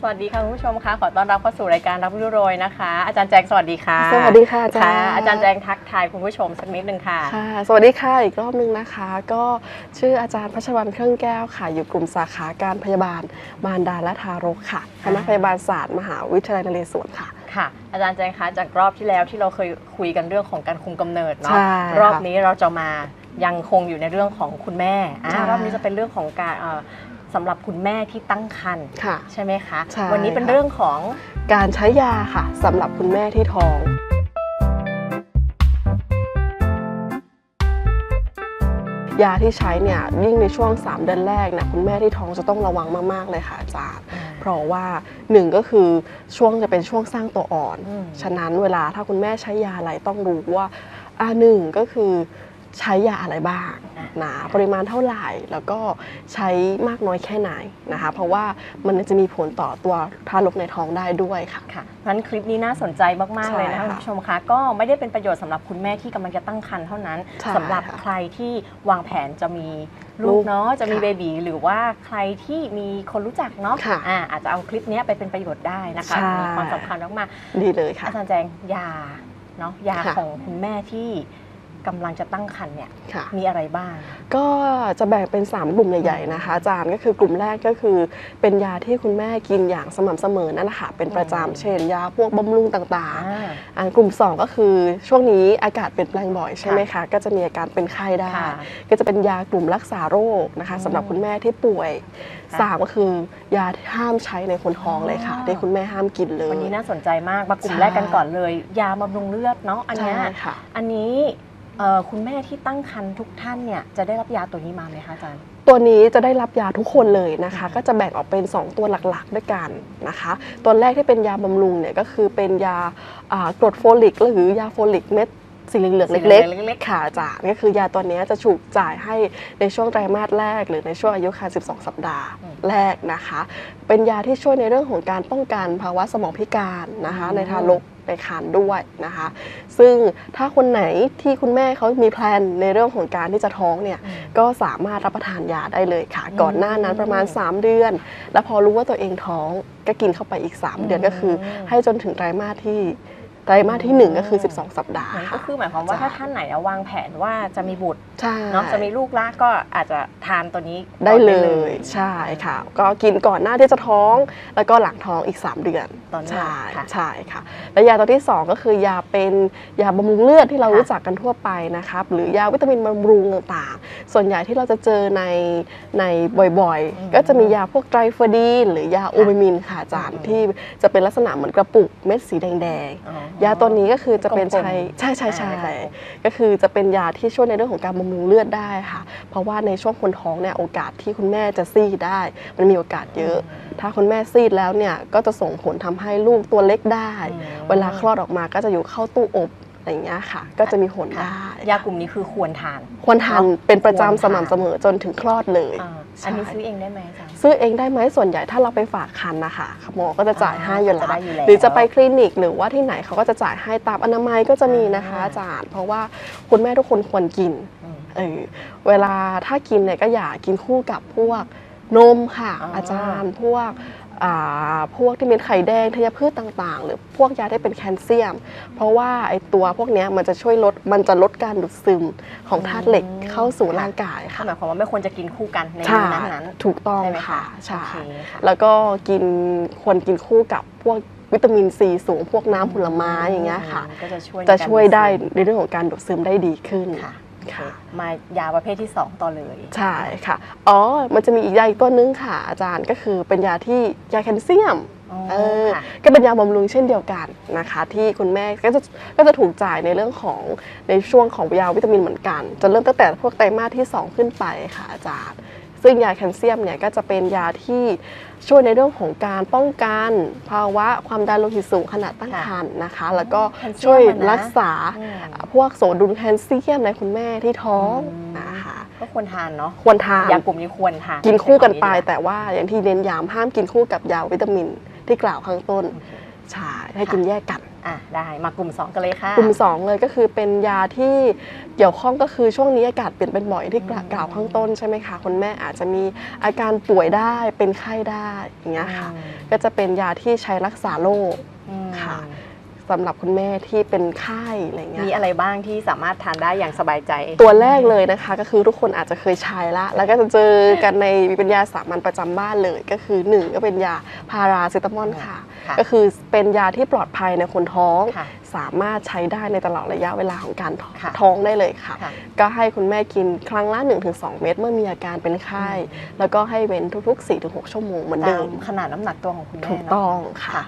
สวัสดีค่ะคุณผู้ชมคะขอต้อนรับเข้าสู่รายการรับรู้โรยนะคะ อาจารย์แจงสวัสดีค่ะสวัสดีค่ะอาจารย์อาจารย์แจงทักทายคุณผู้ชมสักนิดนึงค่ะค่ะ สวัสดีค่ะอีกรอบนึงนะคะ ก็ชื่ออาจารย์พัชวันเครื่องแก้วค่ะ อยู่กลุ่มสาขาการพยาบาลมารดาและทารกค่ะคณะพยาบาลศาสตร์มหาวิทยาลัยนเรศวรค่ะค่ะอาจารย์แจงคะจากรอบที่แล้วที่เราเคยคุยกันเรื่องของการคุมกำเนิดเนาะใช่รอบค่ะนี้เราจะมายังคงอยู่ในเรื่องของคุณแม่อ่าใช่รอบนี้จะเป็นเรื่องของการเอ่อ สำหรับคุณแม่ที่ตั้งครรภ์ค่ะ ใช่ไหมคะ ใช่วันนี้เป็นค่ะ เรื่องของ การใช้ยาค่ะสำหรับคุณแม่ที่ท้อง ยาที่ใช้เนี่ยยิ่งในช่วง 3 เดือนแรกเนี่ยคุณแม่ที่ท้องจะต้องระวังมาก ๆ เลยค่ะอาจารย์ เพราะว่าหนึ่งก็คือช่วงจะเป็นช่วงสร้างตัวอ่อน อืม ฉะนั้นเวลาถ้าคุณแม่ใช้ยาอะไรต้องรู้ว่าอ่าหนึ่งก็คือ ใช้ยาอะไรบ้างนะปริมาณเท่าไหร่ แล้วก็ใช้มากน้อยแค่ไหนนะคะ เพราะว่ามันจะมีผลต่อตัวทารกในท้องได้ด้วยค่ะค่ะงั้นคลิปนี้น่าสนใจมากๆใช่เลยนะคะค่ะคุณผู้ชมคะก็ไม่ได้เป็นประโยชน์สำหรับคุณแม่ที่กำลังจะตั้งครรภ์เท่านั้นใช่สำหรับค่ะใครที่วางแผนจะมีลูลูกกเนาะจะมีค่ะเบบีหรือว่าใครที่มีคนรู้จักเนาะค่ะอ่าอาจจะเอาคลิปเนี้ยไปเป็นประโยชน์ได้นะคะใช่มีความสำคัญมากดีเลยๆค่ะอาจารย์แจงยาเนาะยาค่ะของคุณแม่ที่ กำลังจะตั้งครรภ์เนี่ยค่ะมีอะไรบ้าง ก็จะแบ่งเป็น 3 กลุ่มใหญ่ๆนะคะอาจารย์ก็คือกลุ่มแรกก็คือ เป็นยาที่คุณแม่กินอย่างสม่ำเสมอนั่นแหละค่ะเป็นประอืมจำเช่นยาพวกบำรุงต่างอ่าๆอันกลุ่ม 2 ก็คือช่วงนี้อากาศเปลี่ยนแปลงบ่อยใช่ไหมคะก็จะมีอาการเป็นไข้ได้ค่ะก็จะเป็นยากลุ่มรักษาโรคนะคะอืมสำหรับคุณแม่ที่ป่วยค่ะสามก็คือยาที่ห้ามใช้ในคนท้องเลยค่ะอ๋อที่คุณแม่ห้ามกินเลยวันนี้น่าสนใจมากมากลุ่มใช่แรกกันก่อนเลย ยาบำรุงเลือดเนาะอันใช่เนี้ยค่ะอันนี้ เอ่อคุณแม่ที่ตั้งครรภ์ทุกท่านเนี่ยจะได้รับยาตัวนี้มาไหมคะอาจารย์ ตัวนี้จะได้รับยาทุกคนเลยนะคะ ก็จะแบ่งออกเป็น 2 ตัวหลักๆด้วยกันนะคะ ตัวแรกที่เป็นยาบำรุงเนี่ยก็คือเป็นยาอ่ากรดโฟลิก หรือยาโฟลิกเม็ดสีเหลืองๆสีเหลืเล็อกงๆเล็กๆค่ะอาจารย์ก็คือยาตัวเนี้ยจะถูกจ่ายให้ในช่วงไตรมาสแรก หรือในช่วงอายุครรภ์12 สัปดาห์อืมแรกนะคะ เป็นยาที่ช่วยในเรื่องของการป้องกันภาวะสมองพิการนะคะอืมในทารก ในครรภ์ด้วยนะคะ ซึ่งถ้าคนไหนที่คุณแม่เขามีแพลนในเรื่องของการที่จะท้องเนี่ยอืมก็สามารถรับประทานยาได้เลยค่ะอืมก่อนหน้านั้นประมาณ 3 เดือน แล้วพอรู้ว่าตัวเองท้องก็กินเข้าไปอีก 3 เดือนอืมก็คือ ให้จนถึงไตรมาสที่ ไตรมาสที่ 1 ก็คือ 12 สัปดาห์เหมือนก็ค่ะคือหมายความว่าใช่ถ้าท่านไหนอะวางแผนว่าจะมีบุตรใช่เนาะจะมีลูกละก็อาจจะทานตัวนี้ได้ก่อนเลยใช่ค่ะ ก็กินก่อนหน้าที่จะท้อง แล้วก็หลังท้องอีก 3 เดือนตอนนี้ใช่ค่ะใช่ค่ะ และยาตัวที่ 2 ก็คือยาเป็นยาบำรุงเลือดที่เราค่ะรู้จักกันทั่วไปนะครับหรือยาวิตามินบำรุงต่างๆ ส่วนใหญ่ที่เราจะเจอในในบ่อยอืมๆก็จะมียาพวกไตรฟอดีนหรือยาโอเมมินค่ะอาจารย์อืมที่จะเป็นลักษณะเหมือนกระปุกเม็ดสีแดงอ๋อๆยาตัวนี้ก็คือจะเป็นกลมๆใช้ใช่ใช่ใช่อ่าเป็นกลมก็คือจะเป็นยาที่ช่วยในเรื่องของการบำรุงเลือดได้ค่ะ เพราะว่าในช่วงคนท้องเนี่ยโอกาสที่คุณแม่จะซีดได้ มันมีโอกาสเยอะ ถ้าคุณแม่ซีดแล้วเนี่ยก็จะส่งผลทำให้ลูกตัวเล็กได้อืมเวลาคลอดออกมาก็จะอยู่เข้าตู้อบอะไรอย่างเงี้ยค่ะ ก็จะมีผลค่ะได้ยากลุ่มนี้คือควรทาน ควรทานเป็นประควรทานจำสม่ำเสมอจนถึงคลอดเลยอ่าใช่อันนี้ซื้อเองได้ไหมอาจารย์ ซื้อเองได้ไหมส่วนใหญ่ถ้าเราไปฝากคันนะคะหมอก็จะจ่ายให้อยู่จะแล้ได้วอยู่แล้วหรือจะไปคลินิกหรือว่าที่ไหนเขาก็จะจ่ายให้ตามอนามัยก็จะมีนะคะอ่าอาจารย์เพราะว่าคุณแม่ทุกคนควรกินอืมเออเวลาถ้ากินเนี่ยก็อย่ากินคู่กับพวกนมค่ะอ๋อออาจารย์พวกอ่า พวกที่เป็นไข่แดงธัญพืชต่างๆ หรือพวกยาที่เป็นแคลเซียม เพราะว่าไอตัวพวกเนี้ยมันจะช่วยลดมันจะลดการดูดซึมของธาตุเหล็กอืมเข้าสู่ค่ะร่างกายก็ค่ะหมายความว่าไม่ควรจะกินคู่กันในใช่มื้อนั้นๆถูกต้องใช่ไหมค่ะคะใช่โอเคค่ะแล้วก็กินควรกินคู่กับพวกวิตามินซีสูงพวกน้ำผลไม้อย่างเงี้ยค่ะก็จะช่วยจะในการช่วยได้ดูดซึในเรื่องของการดูดซึมได้ดีขึ้นมค่ะ ค่ะมายาประเภทที่ 2 ต่อเลย ใช่ค่ะ อ๋อ มันจะมีอีกยาอีกตัวนึงค่ะ อาจารย์ก็คือเป็นยาที่ยาแคลเซียมอ๋อเออค่ะก็เป็นยาบำรุงเช่นเดียวกันนะคะ ที่คุณแม่ก็จะก็จะถูกจ่ายในเรื่องของในช่วงของยาวิตามินเหมือนกัน จะเริ่มตั้งแต่พวกไตรมาสที่ 2 ขึ้นไปค่ะอาจารย์ ซึ่งยาแคลเซียมเนี่ยก็จะเป็นยาที่ช่วยในเรื่องของการป้องกันภาวะความดันโลหิตสูงขณะตั้งครรภ์นะคะ แล้วก็แคลเซียมช่วยอะนะรักษาอืมพวกโสดุลแคลเซียมในคุณแม่ที่ท้องอืมนะคะก็ควรทานเนาะควรทานยากลุ่มนี้ควรทานกินคู่กันไปใช้คำดีว่าแต่ว่าอย่างที่เน้นย้ำห้ามกินคู่กับยาวิตามินที่กล่าวข้างต้นโอเคใช่ให้กินแยกกัน อะได้มากลุ่ม 2 กันเลยค่ะ กลุ่ม 2 เลยก็คือเป็นยาที่เกี่ยวข้องก็คือช่วงนี้อากาศเปลี่ยนเป็นบ่อยที่กล่าอืมกล่าวข้างต้นใช่ไหมคะคุณแม่อาจจะมีอาการป่วยได้เป็นไข้ได้อย่างเงี้ยค่ะ ก็จะเป็นยาที่ใช้รักษาโรคอืมค่ะ สำหรับคุณแม่ที่เป็นไข้อะไรเงี้ยมีอะไรบ้างที่สามารถทานได้อย่างสบายใจ ตัวแรกเลยนะคะ ก็คือทุกคนอาจจะเคยใช้ละ แล้วก็จะเจอกันในเป็นยาสามัญประจำบ้านเลย ก็คือหนึ่งก็เป็นยาพาราเซตามอลค่ะค่ะ ก็คือเป็นยาที่ปลอดภัยในคนท้องค่ะสามารถใช้ได้ในตลอดระยะเวลาของการท้องค่ะท้องได้เลยค่ะค่ะ ก็ให้คุณแม่กินครั้งละ 1-2 เม็ดเมื่อมีอาการเป็นไข้ แล้วก็ให้เว้นทุก ๆ 4-6 ชั่วโมงเหมือนตาเดิมมขนาดน้ำหนักตัวของคุณแม่ถูกเนาะต้องค่ะค่ะ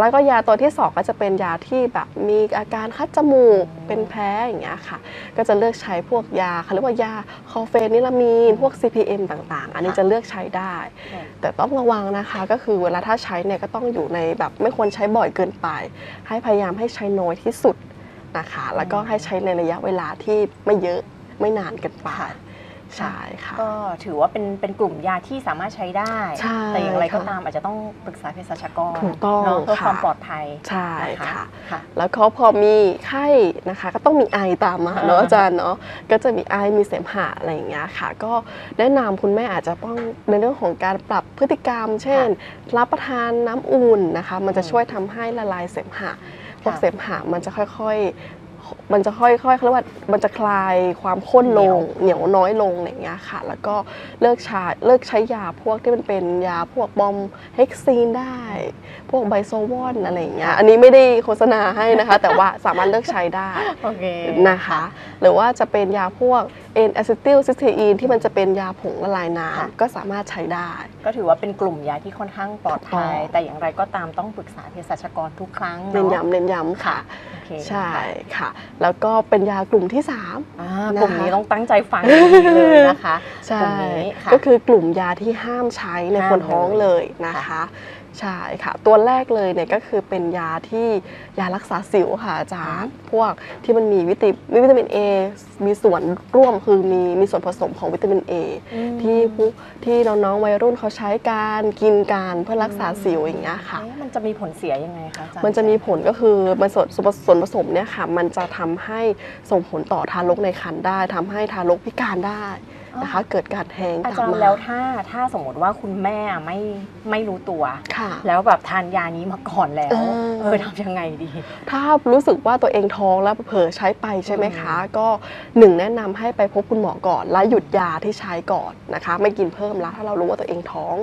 แล้วก็ยาตัวที่ 2 ก็จะเป็นยาที่แบบมีอาการคัดจมูกอืมเป็นแพ้อย่างเงี้ยค่ะ ก็จะเลือกใช้พวกยาเขาเรียกว่ายาคอเฟนิลามีน พวก CPM ต่างๆ อันนี้จะเลือกใช้ได้ แต่ต้องระวังนะคะก็คือเวลาถ้าใช้เนี่ยก็ต้องอยู่ในแบบไม่ควรใช้บ่อยเกินไป ให้พยายามให้ใช้น้อยที่สุดนะคะ แล้วก็ให้ใช้ในระยะเวลาที่ไม่เยอะไม่นานเกินไปค่ะ ใช่ค่ะ ก็ถือว่าเป็นเป็นกลุ่มยาที่สามารถใช้ได้ ใช่แต่อย่างไรก็ค่ะตามอาจจะต้องปรึกษาเภสัชกรถูกต้องเนาะเพื่อค่ะ ความปลอดภัยใช่นะคะค่ะ ค่ะ แล้วก็พอมีไข้นะคะ ก็ต้องมีไอตามมาเนาะอ่า อาจารย์เนาะก็จะมีไอมีเสมหะอะไรอย่างเงี้ยค่ะ ก็แนะนำคุณแม่อาจจะต้องในเรื่องของการปรับพฤติกรรม เช่น รับประทานน้ำอุ่นนะคะ มันจะอืมช่วยทำให้ละลายเสมหะพวกค่ะเสมหะมันจะค่อยๆ มันจะค่อยๆเขาเรียกว่ามันจะคลายความข้นลงเหนียวน้อยลงอะไรอย่างเงี้ยค่ะ แล้วก็เลิกใช้เลิกใช้ยาพวกที่มันเป็นยาพวกบอมเฮกซีนได้ พวกไบโซวอนอะไรอย่างเงี้ยอันนี้ไม่ได้โฆษณาให้นะคะ แต่ว่าสามารถเลิกใช้ได้โอเคนะคะ หรือว่าจะเป็นยาพวกเอนอะซิติลซิสเทอีนที่มันจะเป็นยาผงละลายน้ค่ะำก็สามารถใช้ได้ ก็ถือว่าเป็นกลุ่มยาที่ค่อนข้างปลอดภัยถูกต้องแต่อย่างไรก็ตามต้องปรึกษาเภสัชกรทุกครั้งเน้นเนาะย้ำเน้นย้ำค่ะโอ เคใช่ค่ะ แล้วก็เป็นยากลุ่มที่3อ่านะคะกลุ่มนี้ต้องตั้งใจฟังดีๆเลยนะคะใช่กลุ่มนี้ค่ะก็คือกลุ่มยาที่ห้ามใช้ในห้ามคนท้องเลยเลยนะคะ ใช่ค่ะ ตัวแรกเลยเนี่ยก็คือเป็นยาที่ยารักษาสิวค่ะอาจารย์พวกที่มันมีวิตามินวิตามิน A มีส่วนร่วมคือมีมีส่วนผสมของวิตามิน A อืมที่ผู้ที่น้องๆวัยรุ่นเขาใช้การกินการเพื่อรักษาสิวอย่างเงี้ยค่ะเอ๊ะมันจะมีผลเสียยังไงคะอาจารย์มันจะมีผลก็คือมันส่วนส่วนส่วนผสมเนี่ยค่ะ มันจะทำให้ส่งผลต่อทารกในครรภ์ได้ทำให้ทารกพิการได้ นะคะ เกิดการแท้งอาตามจารย์มาแล้วถ้าถ้าสมมติว่าคุณแม่ไม่ไม่รู้ตัวค่ะแล้วแบบทานยานี้มาก่อนแล้วเออเออทำยังไงดี ถ้ารู้สึกว่าตัวเองท้องแล้วเผลอใช้ไปใช่ไหมคะ ก็หนึ่งแนะนำให้ไปพบคุณหมอก่อน และหยุดยาที่ใช้ก่อนนะคะ ไม่กินเพิ่มแล้วถ้าเรารู้ว่าตัวเองท้อง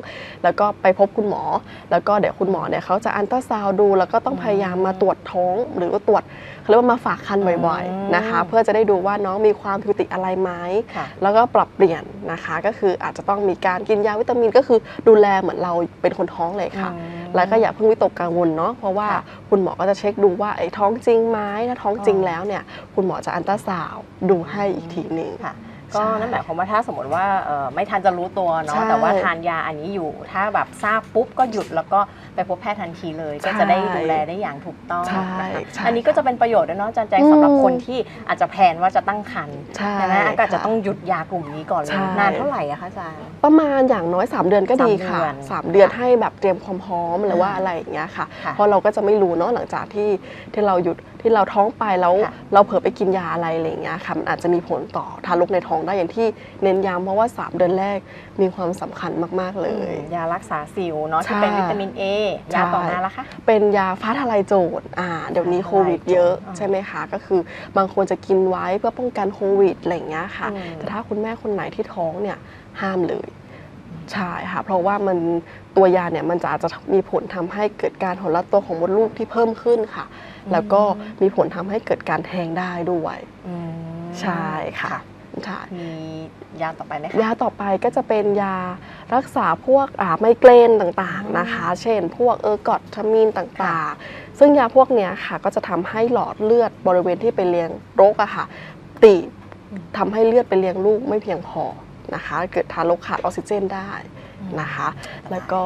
แล้วก็ไปพบคุณหมอ แล้วก็เดี๋ยวคุณหมอเนี่ยเขาจะอันตราซาวด์ดูแล้วก็ต้องพยายามมาตรวจท้อง หรือว่าตรวจเขาเรียกว่ามาฝากคันบ่อยอืมๆนะคะ เพื่อจะได้ดูว่าน้องมีความผิดปกติอะไรไหมค่ะแล้วก็ปรับเปลี่ยนนะคะก็คืออาจจะต้องมีการกินยาวิตามินก็คือดูแลเหมือนเราเป็นคนท้องเลยค่ะอืมแล้วก็อย่าเพิ่งวิตกกังวลเนาะเพราะว่าค่ะคุณหมอก็จะเช็คดูว่าไอ้ท้องจริงไหมถ้าท้องจริงอ๋อแล้วเนี่ยคุณหมอจะอันตราซาวด์ดูให้อีกทีหนึ่งค่ะใช่ ก็นั่นหมายความว่าถ้าสมมติว่าเอ่อไม่ทันจะรู้ตัวใช่เนาะแต่ว่าทานยาอันนี้อยู่ ถ้าแบบทราบปุ๊บก็หยุดแล้วก็ไปพบแพทย์ทันทีเลย ก็จะได้ดูแลได้อย่างถูกต้องใช่นะคะใช่อันนี้ก็จะเป็นประโยชน์ด้วยเนาะอาจารย์แจงอืมสำหรับคนที่อาจจะแพลนว่าจะตั้งครรภ์ใช่ใช่ไหมก็อาจจะค่ะต้องหยุดยากลุ่มนี้ก่อนเลใช่ยนานเท่าไหร่อะคะอาจารย์ประมาณอย่างน้อย 3 เดือนก็ดีค่ะสามเดือนสามเดือนค่ะให้แบบเตรียมความพร้อมหรือว่าอ่าอะไรอย่างเงี้ยค่ะค่ะ เพราะเราก็จะไม่รู้เนาะหลังจากที่ที่เราหยุดที่เราท้องไปแล้วค่ะเราเผลอไปกินยาอะไรอะไรอย่างเงี้ยค่ะมันอาจจะมีผลต่อทารกในท้องได้อย่างที่เน้นย้ำเพราะว่า 3 เดือนแรกมีความสำคัญมาก ๆ เลยอืมยารักษาสิวเนาะที่ใช่เป็นวิตามิน A ยาต่อมาละคะ เป็นยาฟ้าทลายโจรอ่าเดี๋ยวนี้โควิดเยอะอ่าใช่ไหมคะ ก็คือบางคนจะกินไว้เพื่อป้องกันโควิดอะไรอย่างเงี้ยค่ะ อืม แต่ถ้าคุณแม่คนไหนที่ท้องเนี่ยห้ามเลย ใช่ค่ะ เพราะว่ามันตัวยาเนี่ยมันจะอาจจะมีผลทำให้เกิดการหดรัดตัวของมดลูกที่เพิ่มขึ้นค่ะ แล้วก็มีผลทำให้เกิดการแท้งได้ด้วย อืม ใช่ค่ะ ใช่มียาต่อไปไหมคะ ยาต่อไปก็จะเป็นยารักษาพวกอ่าไมเกรนต่างๆนะคะ เช่น พวกเออร์กอตทามีนต่างๆ ซึ่งยาพวกเนี้ยค่ะก็จะทำให้หลอดเลือดบริเวณที่ไปเลี้ยงรกอะค่ะ ตีบอืมทำให้เลือดไปเลี้ยงลูกไม่เพียงพอนะคะ เกิดทารกขาดออกซิเจนได้ นะคะ แล้วก็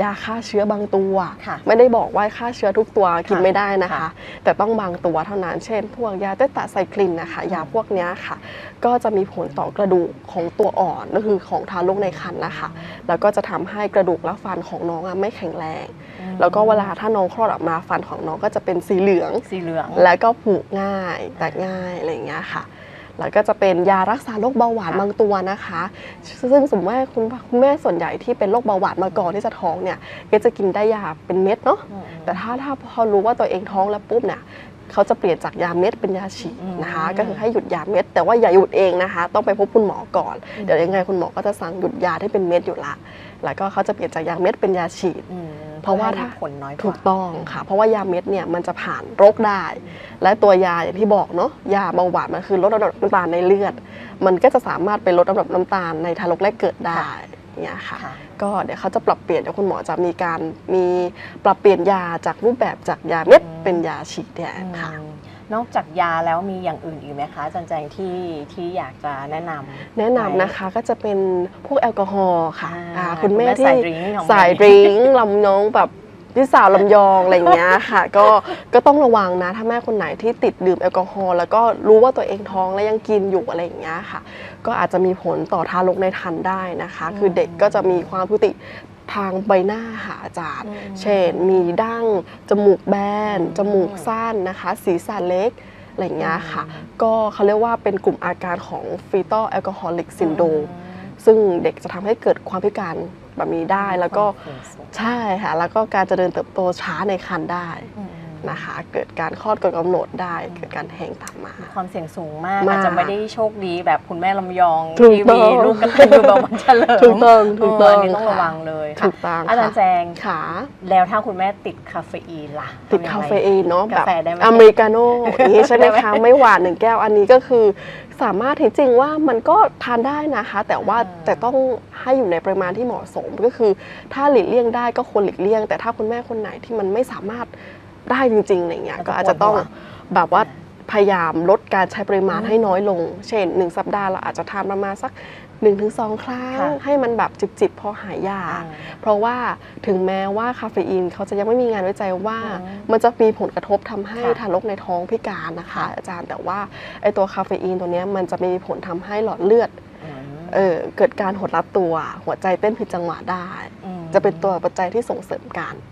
ยาฆ่าเชื้อบางตัวค่ะไม่ได้บอกว่าฆ่าเชื้อทุกตัวกินค่ะไม่ได้นะคะค่ะแต่ต้องบางตัวเท่านั้น เช่น พวกยาเตตาไซคลินนะคะ ยาพวกเนี้ยค่ะ ก็จะมีผลต่อกระดูกของตัวอ่อนก็คือของทารกในครรภ์นะคะ แล้วก็จะทำให้กระดูกและฟันของน้องอะไม่แข็งแรง แล้วก็เวลาถ้าน้องคลอดออกมาฟันของน้องก็จะเป็นสีเหลือง สีเหลือง แล้วก็ผุง่าย แตกง่ายอะไรอย่างเงี้ยค่ะ แล้วก็จะเป็นยารักษาโรคเบาหวานค่ะบางตัวนะคะ ซึ่งสมมติว่าคุณคุณแม่ส่วนใหญ่ที่เป็นโรคเบาหวานมาก่อนที่จะท้องเนี่ยก็จะกินได้ยาเป็นเม็ดเนาะอืมแต่ถ้าถ้าพอรู้ว่าตัวเองท้องแล้วปุ๊บเนี่ยเขาจะเปลี่ยนจากยาเม็ดเป็นยาฉีดนะคะอืมก็คือให้หยุดยาเม็ด แต่ว่าอย่าหยุดเองนะคะ ต้องไปพบคุณหมอก่อนอืมเดี๋ยวยังไงคุณหมอก็จะสั่งหยุดยาที่เป็นเม็ดอยู่ละ แล้วก็เขาจะเปลี่ยนจากยาเม็ดเป็นยาฉีดอืม เพราะว่าพื่อถ้าให้ผลน้อยกว่าถูกต้องค่ะ เพราะว่ายาเม็ดเนี่ยมันจะผ่านโรคได้ และตัวยาอย่างที่บอกเนาะยาเบาหวานมันคือลดระดับน้ำตาลในเลือด มันก็จะสามารถไปลดระดับน้ำตาลในทารกแรกเกิดได้เนี่ยค่ะค่ะ ก็เดี๋ยวเขาจะปรับเปลี่ยนเดี๋ยวคุณหมอจะมีการมีปรับเปลี่ยนยาจากรูปแบบจากยาเม็ดอืมเป็นยาฉีดแทนค่ะอืม นอกจากยาแล้วมีอย่างอื่นอีกไหมคะอาจันแจงที่ที่อยากจะแนะนำ แนะนำนะคะก็จะเป็นพวกแอลกอฮอล์ค่ะอ่าอ่าคุณแม่คุณแม่ที่สายดริงก์ของ สายเราดริงก์ลำน้องแบบที่สาวลำยองอะไรอย่างเงี้ยค่ะ ก็ก็ต้องระวังนะ ถ้าแม่คนไหนที่ติดดื่มแอลกอฮอล์แล้วก็รู้ว่าตัวเองท้องและยังกินอยู่อะไรอย่างเงี้ยค่ะ ก็อาจจะมีผลต่อทารกในครรภ์ได้นะคะ คือเด็กก็จะมีความพิติ ทางใบหน้าค่ะอาจารย์อืมเช่นมีดั้ง จมูกแบน จมูกสั้นนะคะ ศีรษะเล็กอะไรอย่างเงี้ยค่ะ ก็เขาเรียกว่าเป็นกลุ่มอาการของ fetal alcoholic syndrome ซึ่งเด็กจะทำให้เกิดความพิการแบบนี้ได้แล้วก็ความเสี่ยงสูงใช่ค่ะ แล้วก็การเจริญเติบโตช้าในครรภ์ได้อืม นะคะ เกิดการคลอดก่อนกำหนดได้ เกิดการแท้งตามมา ความเสี่ยงสูงมาก มากอาจจะไม่ได้โชคดีแบบคุณแม่ลำยองถูกที่ต้องมีลูกกระตันยูแบบมันเฉลิมถูกต้องถูกต้องเนนี้ต้องค่ะระวังเลยค่ะ ถูกต้องอาจารย์แจค่ะงค่ะ แล้วถ้าคุณแม่ติดคาเฟอีนล่ะติดทำยังไง คาเฟอีนเนาะแบบกาแฟได้ไหมอเมริกาโน่อย่างนี้ใช่ไหมได้ไหมคะ ไม่หวานหนึ่งแก้วอันนี้ก็คือ สามารถที่จริงว่ามันก็ทานได้นะคะ แต่ว่าอ่า แต่ต้องให้อยู่ในปริมาณที่เหมาะสมก็คือ ถ้าหลีกเลี่ยงได้ก็ควรหลีกเลี่ยง แต่ถ้าคุณแม่คนไหนที่มันไม่สามารถ ได้จริงๆอะไรเงี้ยก็อาจจะต้องแบบว่าพยายามลดการใช้ปริมาณอืมให้น้อยลง เช่น 1 สัปดาห์เราอาจจะทานประมาณสัก 1-2 ครั้งค่ะให้มันแบบจิบๆพอหายยาอ่าเพราะว่าถึงแม้ว่าคาเฟอีนเขาจะยังไม่มีงานวิจัยว่าอืมมันจะมีผลกระทบทำให้ค่ะทารกในท้องพิการนะคะ อาจารย์แต่ว่าไอตัวคาเฟอีนตัวเนี้ยมันจะมีผลทำให้หลอดเลือดอืมเออเกิดการหดรัดตัว หัวใจเต้นผิดจังหวะได้อืมจะเป็นตัวปัจจัยที่ส่งเสริมกันอืม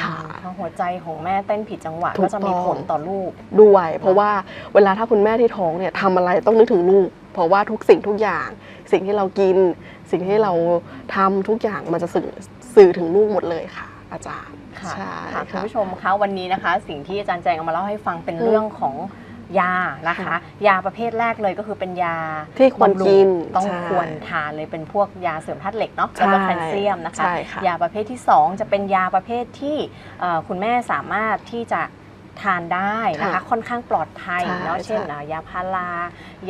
ค่ะถ้าหัวใจของแม่เต้นผิดจังหวะถูกก็จะมีต้องผลต่อลูกด้วย เพราะว่าเวลาถ้าคุณแม่ที่ท้องเนี่ยทำอะไรต้องนึกถึงลูก เพราะว่าทุกสิ่งทุกอย่าง สิ่งที่เรากิน สิ่งที่เราทำทุกอย่างมันจะสื่อสื่อถึงลูกหมดเลยค่ะ อาจารย์ค่ะใช่ค่ะคุณค่ะผู้ชมคะวันนี้นะคะ สิ่งที่อาจารย์แจงเอามาเล่าให้ฟังเป็นอืมเรื่องของ ยานะคะค่ะยาประเภทแรกเลยก็คือเป็นยาที่ควรบำงกินต้องใช่ควรทานเลยเป็นพวกยาเสริมธาตุเหล็กเนาะใช่แล้วก็แคลเซียมนะคะใช่ค่ะยาประเภทที่ 2 จะเป็นยาประเภทที่เอ่อคุณแม่สามารถที่จะ ทานได้นะคะค่ะค่อนข้างปลอดภัยใช่เนาะเช่นใช่อะยาพารา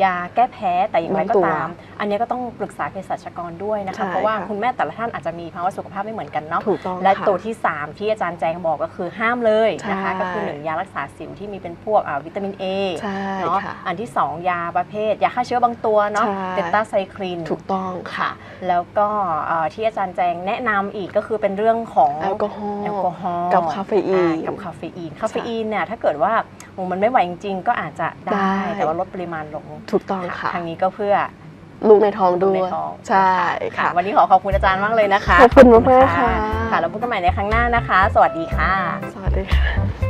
ยาแก้แพ้แต่อย่างไรก็บางตัวตาม อันนี้ก็ต้องปรึกษาเภสัชกรด้วยนะคะใช่เพราะว่าค่ะคุณแม่แต่ละท่านอาจจะมีภาวะสุขภาพไม่เหมือนกันเนาะถูกต้องและค่ะตัวที่ 3 ที่อาจารย์แจงบอกก็คือห้ามเลยนะคะใช่ก็คือหนึ่งยารักษาสิวที่มีเป็นพวกอ่าวิตามิน A ใช่เนาะค่ะอันที่ 2 ยาประเภท ยาฆ่าเชื้อบางตัวเนาะใช่เบต้าไซคลินถูกต้องค่ะค่ะแล้วก็เอ่อที่อาจารย์แจงแนะนำอีกก็คือเป็นเรื่องของแอลกอฮอล์แอลกอฮอล์กับคาเฟอีนอ่ากับคาเฟอีนคาเฟอีนเนี่ยถ้าเกิดว่าโอ้มันไม่ไหวจริงๆ ก็อาจจะได้ ได้ แต่ว่าลดปริมาณลงถูกต้องค่ะ ทางนี้ก็เพื่อลูกในท้องด้ลูกวในย ท้องใช่ค่ะ ค่ะ วันนี้ขอขอบคุณอาจารย์มากเลยนะคะขอบคุณมากๆค่ะ ค่ะแล้วพบกันใหม่ในครั้งหน้านะคะ สวัสดีค่ะ สวัสดีค่ะ